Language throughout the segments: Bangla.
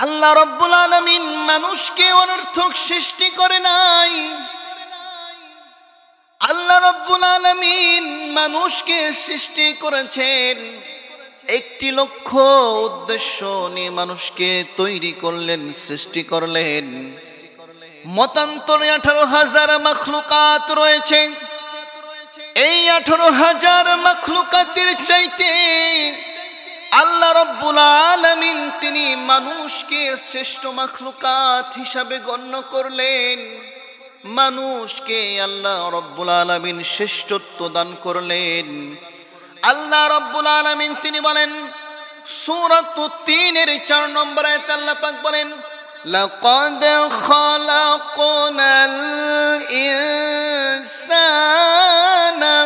আল্লাহ রব্বুল আলমিন মানুষকে অনর্থক সৃষ্টি করে নাই। আল্লাহ রব্বুল আলমিন মানুষকে সৃষ্টি করেছেন। একটি লক্ষ্য, উদ্দেশ্য নিয়ে মানুষকে তৈরি করলেন, সৃষ্টি করলেন। মতান্তরে আঠারো হাজার মখলুকাত রয়েছে। এই আঠারো হাজার মখলুকাতের চাইতে আল্লাহ রব্বুল আলমিন তিনি মানুষকে শ্রেষ্ঠ মখলুকাত হিসাবে গণ্য করলেন মানুষকে আল্লাহ রব্বুল আলমিন শ্রেষ্ঠত্ব দান করলেন আল্লাহ রব্বুল আলমিন তিনি বলেন সুরত তিনের চার নম্বর আয়তে আল্লাহ পাক বলেন لقد خلقنا الإنسان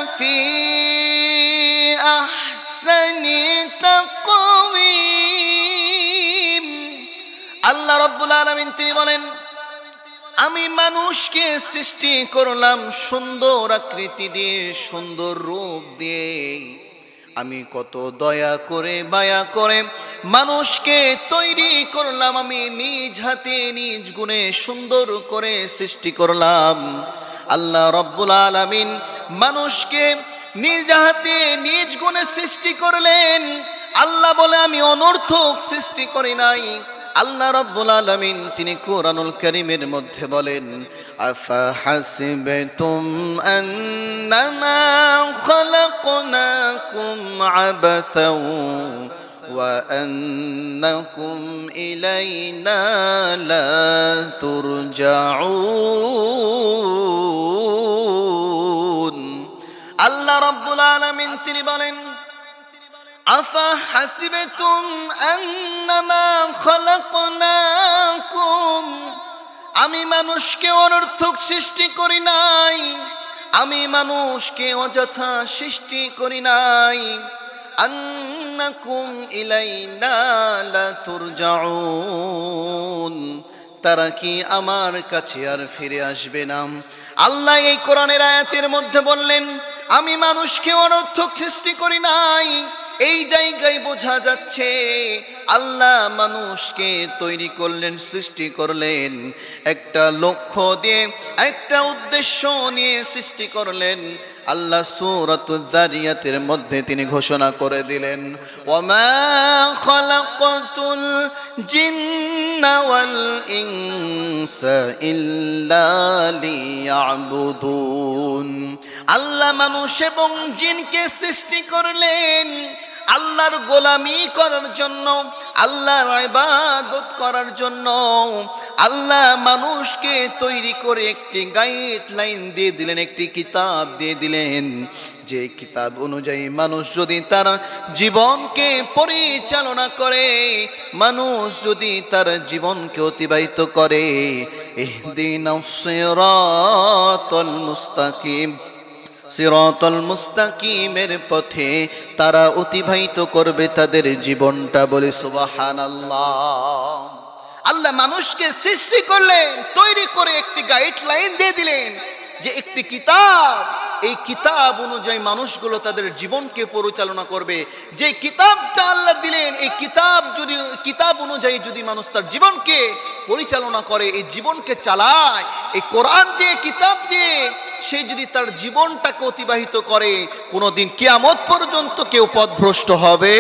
في أحسن আল্লাহ রব্বুল আলমিন তিনি বলেন, আমি মানুষকে সৃষ্টি করলাম সুন্দর আকৃতি দিয়ে, সুন্দর রূপ দিয়ে। আমি কত দয়া করে, মায়া করে মানুষকে তৈরি করলাম। আমি নিজ হাতে, নিজ গুণে সুন্দর করে সৃষ্টি করলাম। আল্লাহ রব্বুল আলামিন মানুষকে নিজ হাতে, নিজ গুণে সৃষ্টি করলেন। আল্লাহ বলে, আমি অনর্থক সৃষ্টি করি নাই। আল্লাহ রব্বুল আলমিন তিনি কোরআনুল করিমের মধ্যে বলেন আফা হাসিবতুম আন্নামা খলাকনাকুম আবাসাও وأنكم إلينا لا ترجعون আল্লাহ রব্বুল আলামিন তিনি বলেন হাসিবেতুম আন্নামা খলাকনাকুম? আমি মানুষকে অনর্থক সৃষ্টি করি নাই। আমি মানুষকে অযথা সৃষ্টি করি নাই। আন্নাকুম ইলাইনা লা তুরজাউন তারা কি আমার কাছে আর ফিরে আসবে না? আল্লাহ এই কোরআনের আয়াতের মধ্যে বললেন, আমি মানুষকে অনর্থক সৃষ্টি করি নাই। এই জায়গায় বোঝা যাচ্ছে, আল্লাহ মানুষকে তৈরি করলেন, সৃষ্টি করলেন, একটা লক্ষ্য দিয়ে, একটা উদ্দেশ্য নিয়ে সৃষ্টি করলেন। আল্লাহ সুরাতুদ্দারিয়াতের মধ্যে তিনি ঘোষণা করে দিলেন আল্লাহ মানুষ এবং জিনকে সৃষ্টি করলেন। আল্লাহর গোলামি করার জন্য, আল্লাহর ইবাদত করার জন্য, আল্লাহ মানুষকে তৈরি করে একটি গাইডলাইন দিয়ে দিলেন, একটি কিতাব দিয়ে দিলেন। যে কিতাব অনুযায়ী মানুষ যদি তার জীবনকে পরিচালনা করে, মানুষ যদি তার জীবনকে অতিবাহিত করে মুস্তাকিম। সিরতল মুস্তাকিমের পথে তারা অতিবাহিত করবে তাদের জীবনটা বলে সুবাহান আল্লাহ মানুষকে সৃষ্টি করলেন, তৈরি করে একটি গাইডলাইন দিয়ে দিলেন যে একটি কিতাব, এই কিতাব অনুযায়ী মানুষগুলো তাদের জীবনকে পরিচালনা করবে। যে কিতাবটা আল্লাহ দিলেন, এই কিতাব যদি, কিতাব অনুযায়ী যদি মানুষ তার জীবনকে পরিচালনা করে, এই জীবনকে চালায়, এই কোরআন দিয়ে, কিতাব দিয়ে সে যদি তার জীবনটাকে অতিবাহিত করে কোনোদিন কেয়ামত পর্যন্ত কেউ পথভ্রষ্ট হবে।